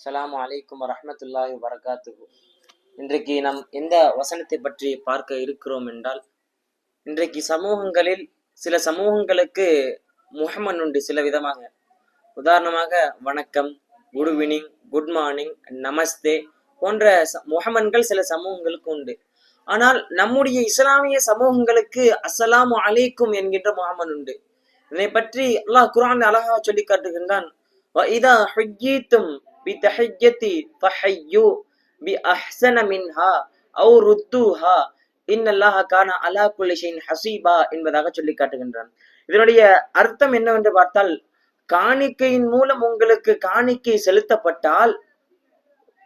அஸ்ஸலாமு அலைக்கும் வரமத்துல்லாஹி வரகாத்துகு இன்றைக்கு நாம் எந்த வசனத்தை பற்றி பார்க்க இருக்கிறோம் என்றால் இன்றைக்கு சமூகங்களில் சில சமூகங்களுக்கு முகமன் உண்டு சில விதமாக. உதாரணமாக வணக்கம் good evening good morning namaste போன்ற முகமன்கள் சில சமூகங்களுக்கு உண்டு. ஆனால் நம்முடைய இஸ்லாமிய சமூகங்களுக்கு அஸ்ஸலாமு அலைக்கும் என்கின்ற முகமன் உண்டு. இதனை பற்றி அல்லாஹ் குரான் அழகாக சொல்லி காட்டுகின்றான் பித்தஹையத்தி ஃபஹையு பி அஹ்சன மின்ஹா அவு ருத்துஹா இன்னல்லாஹ கான அலா குல்லிஷின் ஹசீபா என்பதாக சொல்லி காட்டுகின்றான். இதனுடைய அர்த்தம் என்னவென்று பார்த்தால் காணிக்கையின் மூலம் உங்களுக்கு காணிக்கை செலுத்தப்பட்டால்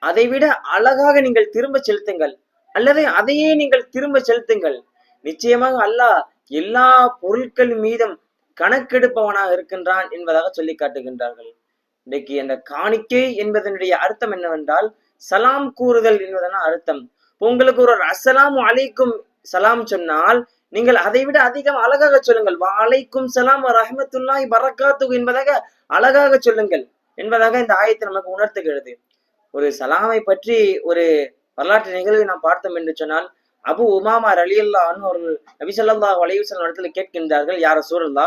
அதைவிட அழகாக நீங்கள் திரும்ப செலுத்துங்கள். அல்லது அதையே நீங்கள் திரும்ப செலுத்துங்கள். நிச்சயமாக அல்லாஹ் எல்லா பொருட்கள் மீதும் கணக்கெடுப்பவனாக இருக்கின்றான் என்பதாக சொல்லி காட்டுகின்றார்கள். இன்றைக்கு அந்த காணிக்கை என்பதனுடைய அர்த்தம் என்னவென்றால் சலாம் கூறுதல் என்பதன அர்த்தம். உங்களுக்கு ஒரு அசலாம் அலைக்கும் சலாம் சொன்னால் நீங்கள் அதை விட அதிகம் அழகாக சொல்லுங்கள். வாழைக்கும் சலாம் ரஹமத்துல்லாய் பரக்காத்து என்பதாக அழகாக சொல்லுங்கள். என்பதாக இந்த ஆயத்தை நமக்கு உணர்த்துகிறது. ஒரு சலாமை பற்றி ஒரு வரலாற்று நிகழ்வை நாம் பார்த்தோம் என்று சொன்னால் அபு உமாமா அலியல்லா அவர்கள் நபிசல்லா வலையுசல் இடத்துல கேட்கின்றார்கள் யார சூழல்லா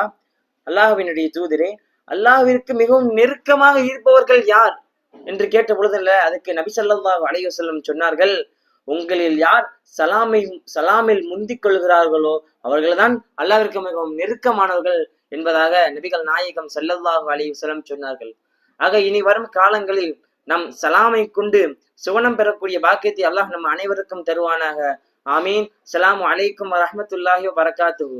அல்லாஹுவினுடைய தூதரே அல்லாஹிற்கு மிகவும் நெருக்கமாக இருப்பவர்கள் யார்? என்று கேட்ட பொழுதுல அதுக்கு நபி ஸல்லல்லாஹு அலைஹி செல்லம் சொன்னார்கள் உங்களில் யார் சலாமை சலாமில் முந்திக் கொள்கிறார்களோ அவர்கள்தான் அல்லாவிற்கு மிகவும் நெருக்கமானவர்கள் என்பதாக நபிகள் நாயகம் ஸல்லல்லாஹு அலைஹி வஸல்லம் சொன்னார்கள். ஆக இனி வரும் காலங்களில் நம் சலாமை கொண்டு சுவனம் பெறக்கூடிய பாக்கியத்தை அல்லாஹ் நம் அனைவருக்கும் தருவானாக. ஆமீன். சலாம் அலைக்கும் வரமத்துல்லாஹி வபரகாத்துஹு.